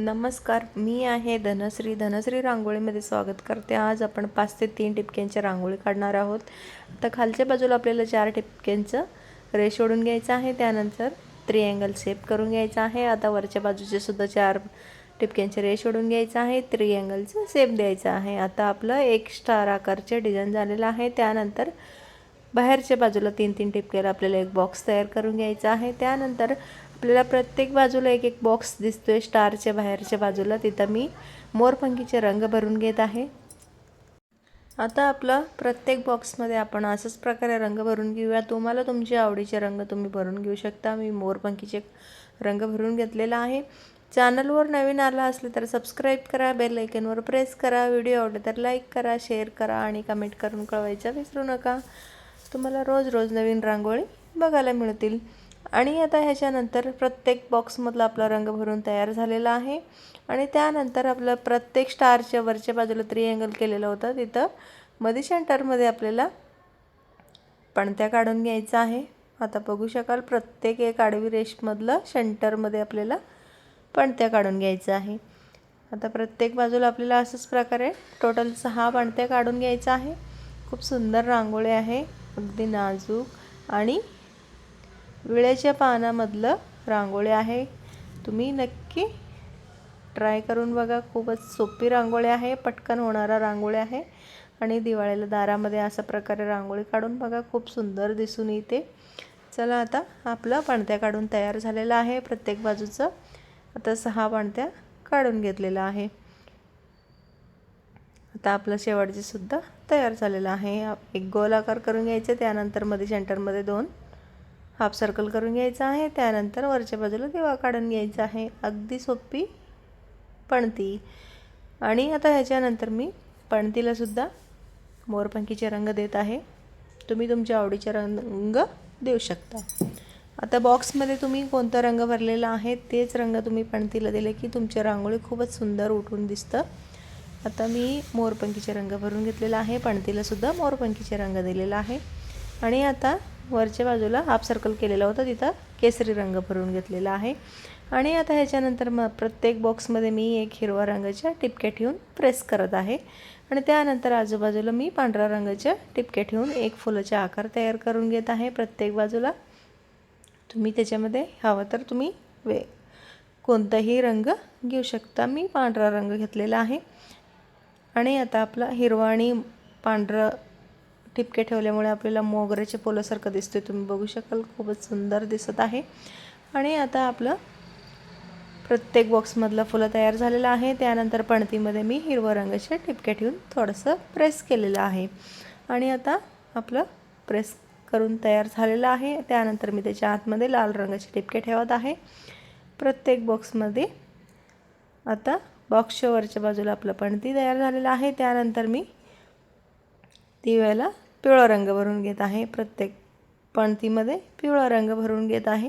नमस्कार मी आहे धनश्री. धनश्री रांगोळीमध्ये स्वागत करते. आज आपण पाच ते तीन टिपक्यांच्या रांगोळी काढणार आहोत. आता खालच्या बाजूला आपल्याला चार टिपक्यांचं रेश ओढून घ्यायचं आहे. त्यानंतर त्रिअँगल सेप करून घ्यायचं आहे. आता वरच्या बाजूचे सुद्धा चार टिपक्यांचे रेश ओढून घ्यायचं आहे. त्रिअँगलचं सेप द्यायचं आहे. आता आपलं एक स्टार आकारचे डिझाईन झालेलं आहे. त्यानंतर बाहेरच्या बाजूला तीन तीन टिपक्याला आपल्याला एक बॉक्स तयार करून घ्यायचा आहे. त्यानंतर आपल्याला प्रत्येक बाजूला एक एक बॉक्स दिसतोय स्टारच्या बाहेरच्या बाजूला. तिथं मी मोरपंखीचे रंग भरून घेत आहे. आता आपलं प्रत्येक बॉक्समध्ये आपण असंच प्रकारे रंग भरून घेऊया. तुम्हाला तुमचे आवडीचे रंग तुम्ही भरून घेऊ शकता. मी मोरपंखीचे रंग भरून घेतलेला आहे. चॅनलवर नवीन आला असले तर सबस्क्राईब करा बेल आयकनवर प्रेस करा. व्हिडिओ आवडले तर लाईक करा शेअर करा आणि कमेंट करून कळवायचं विसरू नका. तुम्हाला रोज रोज नवीन रांगोळी बघायला मिळतील. आणि आता ह्याच्यानंतर प्रत्येक बॉक्समधला आपला रंग भरून तयार झालेला आहे. आणि त्यानंतर आपलं प्रत्येक स्टारच्या वरच्या बाजूला त्रिअँगल केलेलं होतं. तिथं मध्ये सेंटरमध्ये आपल्याला पणत्या काढून घ्यायचं आहे. आता बघू शकाल प्रत्येक एक आडवी रेशमधलं सेंटरमध्ये आपल्याला पणत्या काढून घ्यायचं आहे. आता प्रत्येक बाजूला आपल्याला असंच प्रकारे टोटल सहा पणत्या काढून घ्यायचं आहे. खूप सुंदर रांगोळी आहे. अगदी नाजूक आणि विळ्याच्या पानामधलं रांगोळी आहे. तुम्ही नक्की ट्राय करून बघा. खूपच सोपी रांगोळी आहे. पटकन होणारा रांगोळी आहे. आणि दिवाळीला दारामध्ये अशा प्रकारे रांगोळी काढून बघा. खूप सुंदर दिसून येते. चला आता आपलं पणत्या काढून तयार झालेलं आहे. प्रत्येक बाजूचं आता सहा पणत्या काढून घेतलेलं आहे. आता आपलं शेवटचे सुद्धा तयार झालेलं आहे. एक गोल आकार करून घ्यायचे. त्यानंतरमध्ये सेंटरमध्ये दोन हाफ सर्कल करून घ्यायचं आहे. त्यानंतर वरच्या बाजूला दिवा काढून घ्यायचा आहे. अगदी सोपी पणती. आणि आता ह्याच्यानंतर मी पणतीलासुद्धा मोरपंखीचे रंग देत आहे. तुम्ही तुमच्या आवडीचे रंग देऊ शकता. आता बॉक्समध्ये तुम्ही कोणता रंग भरलेला आहे तेच रंग तुम्ही पणतीला दिले की तुमची रांगोळी खूपच सुंदर उठून दिसतं. आता मी मोरपंखीचे रंग भरून घेतलेला आहे. पणतीलासुद्धा मोरपंखीचे रंग दिलेला आहे. आणि आता वरच्या बाजूला हाफ सर्कल केलेला होता. तिथं केसरी रंग भरून घेतलेला आहे. आणि आता ह्याच्यानंतर मग प्रत्येक बॉक्समध्ये मी एक हिरवा रंगाच्या टिपक्या ठेवून प्रेस करत आहे. आणि त्यानंतर आजूबाजूला मी पांढऱ्या रंगाच्या टिपक्या ठेवून एक फुलाचे आकार तयार करून घेत आहे. प्रत्येक बाजूला तुम्ही त्याच्यामध्ये हवं तर तुम्ही वे कोणताही रंग घेऊ शकता. मी पांढरा रंग घेतलेला आहे. आणि आता आपला हिरवा आणि पांढरं ठिपके ठेवल्यामुळे आपल्याला मोगऱ्याचे पोलासारखं आहे तुम्ही बघू शकाल खूपच सुंदर दिसत आहे. आणि आता आपलं प्रत्येक बॉक्समधलं फुलं तयार झालेलं आहे. त्यानंतर पणतीमध्ये मी हिरवं रंगाचे ठिपके ठेवून थोडंसं प्रेस केलेलं आहे. आणि आता आपलं प्रेस करून तयार झालेलं आहे. त्यानंतर मी त्याच्या आतमध्ये लाल रंगाचे ठिपके ठेवत आहे. प्रत्येक बॉक्समध्ये आता बॉक्सच्या वरच्या बाजूला आपलं पणती तयार झालेलं आहे. त्यानंतर मी दिव्याला पिवळा रंग भरून घेत आहे प्रत्येक पणतीमध्ये पिवळा रंग भरून घेत आहे.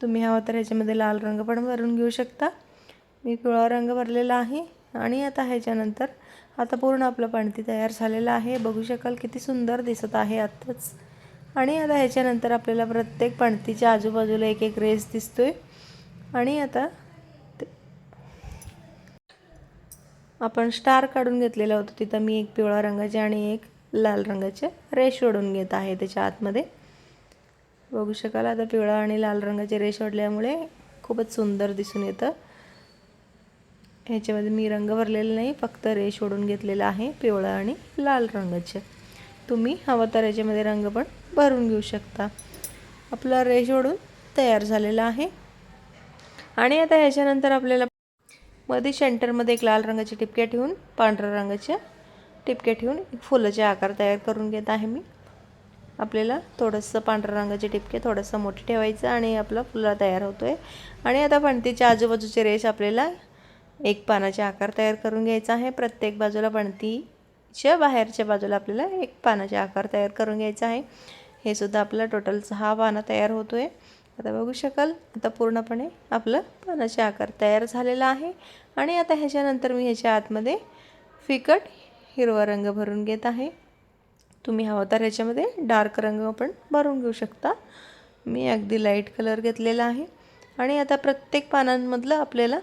तुम्ही हवा तर ह्याच्यामध्ये लाल रंग पण भरून घेऊ शकता. मी पिवळा रंग भरलेला आहे आणि आता ह्याच्यानंतर आता पूर्ण आपलं पणती तयार झालेलं आहे. बघू शकाल किती सुंदर दिसत आहे आत्ताच. आणि आता ह्याच्यानंतर आपल्याला प्रत्येक पणतीच्या आजूबाजूला एक एक रेस दिसतोय. आणि आता आपण स्टार काढून घेतलेला होतो. तिथं मी एक पिवळा रंगाचे आणि एक लाल रंगाचे रेश ओढून घेत आहे त्याच्या आतमध्ये. बघू शकाल आता पिवळा आणि लाल रंगाचे रेश ओढल्यामुळे खूपच सुंदर दिसून येतं. ह्याच्यामध्ये मी रंग भरलेला नाही फक्त रेश ओढून घेतलेला आहे पिवळा आणि लाल रंगाचे. तुम्ही हवं तर याच्यामध्ये रंग पण भरून घेऊ शकता. आपला रेश ओढून तयार झालेला आहे. आणि आता ह्याच्यानंतर आपल्याला मध्ये सेंटरमध्ये एक लाल रंगाच्या टिपक्या ठेवून पांढऱ्या रंगाच्या टिपक्या ठेवून एक फुलाचे आकार तयार करून घेत आहे मी. आपल्याला थोडंसं पांढऱ्या रंगाचे टिपके थोडंसं मोठे ठेवायचं आणि आपला फुला तयार होतो आहे आणि आता पणतीच्या आजूबाजूचे रेश आपल्याला एक पानाचे आकार तयार करून घ्यायचा आहे. प्रत्येक बाजूला पणतीच्या बाहेरच्या बाजूला आपल्याला एक पानाचे आकार तयार करून घ्यायचा आहे. हे सुद्धा आपला टोटल सहा पानं तयार होतो आहे आता बघू शकाल. आता पूर्णपणे आपलं पानाचे आकार तयार झालेला आहे. आणि आता ह्याच्यानंतर मी ह्याच्या आतमध्ये फिकट हिरवा रंग भरून घेत आहे. तुम्ही हवं तर ह्याच्यामध्ये डार्क रंग पण भरून घेऊ शकता. मी अगदी लाइट कलर घेतलेला आहे. आणि आता प्रत्येक पानांमधलं आपल्याला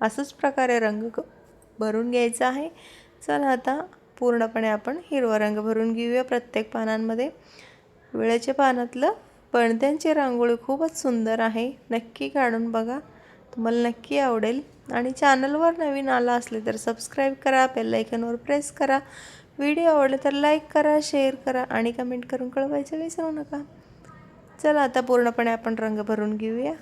असंच प्रकारे रंग क- भरून घ्यायचा आहे. चला आता पूर्णपणे आपण हिरवा रंग भरून घेऊया प्रत्येक पानांमध्ये. वेळेच्या पानातलं पणत्यांची रांगोळी खूपच सुंदर आहे. नक्की काढून बघा. तुम्हाला नक्की आवडेल. आणि चॅनलवर नवीन आला असले तर सबस्क्राईब करा बेलायकनवर प्रेस करा. व्हिडिओ आवडले तर लाईक करा शेअर करा आणि कमेंट करून कळवायचं विसरू नका. चला आता पूर्णपणे आपण रंग भरून घेऊया.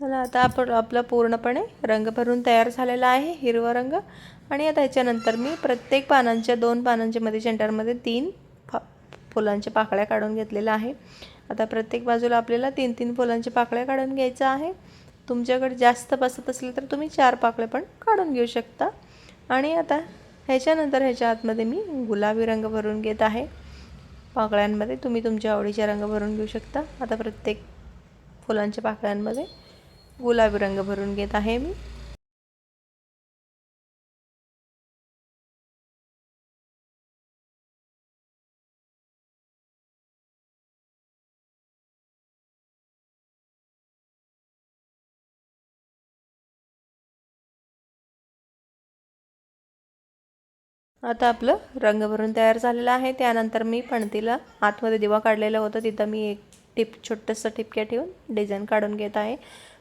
चला आता आपण आपला पूर्णपणे रंग भरून तयार झालेला आहे हिरवा रंग. आणि आता याच्यानंतर मी प्रत्येक पानांच्या दोन पानांच्या मध्ये सेंटरमध्ये तीन फा फुलांच्या पाकळ्या काढून घेतलेल्या आहे. आता प्रत्येक बाजूला आपल्याला तीन तीन फुलांच्या पाकळ्या काढून घ्यायचं आहे. तुमच्याकडे जास्त बसत असले तर तुम्ही चार पाकळे पण काढून घेऊ शकता. आणि आता ह्याच्यानंतर ह्याच्या आतमध्ये मी गुलाबी रंग भरून घेत आहे. पाकळ्यांमध्ये तुम्ही तुमच्या आवडीचे रंग भरून घेऊ शकता. आता प्रत्येक फुलांच्या पाकळ्यांमध्ये गुलाबी रंग भरून घेत आहे मी. आता आपलं रंग भरून तयार झालेलं आहे. त्यानंतर मी पणतीला आतमध्ये दिवा काढलेला होता. तिथं मी एक टिप छोटंसं टिपक्या ठेवून डिझाईन काढून घेत आहे.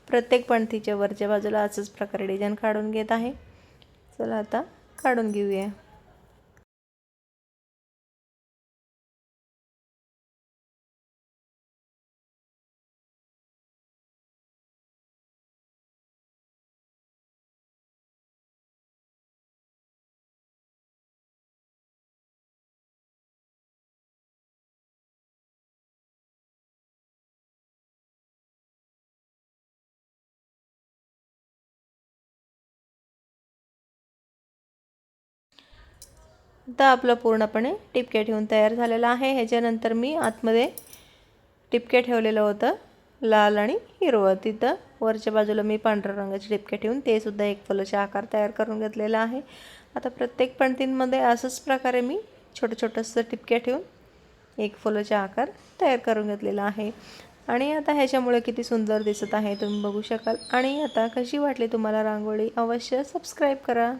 प्रत्येक पणतीच्या वरच्या बाजूला असंच प्रकारे डिझाईन काढून घेत आहे. चला आता काढून घेऊया. आता आपलं पूर्णपणे टिपक्या ठेवून तयार झालेलं आहे. ह्याच्यानंतर मी आतमध्ये टिपक्या ठेवलेलं होतं लाल आणि हिरवं. तिथं वरच्या बाजूला मी पांढऱ्या रंगाचे टिपके ठेवून ते सुद्धा एक फुलाचे आकार तयार करून घेतलेला आहे. आता प्रत्येक पणतींमध्ये असंच प्रकारे मी छोटं छोटंसं टिपक्या ठेवून एक फुलाचे आकार तयार करून घेतलेला आहे. आणि आता ह्याच्यामुळे किती सुंदर दिसत आहे तुम्ही बघू शकाल. आणि आता कशी वाटली तुम्हाला रांगोळी अवश्य सबस्क्राईब करा.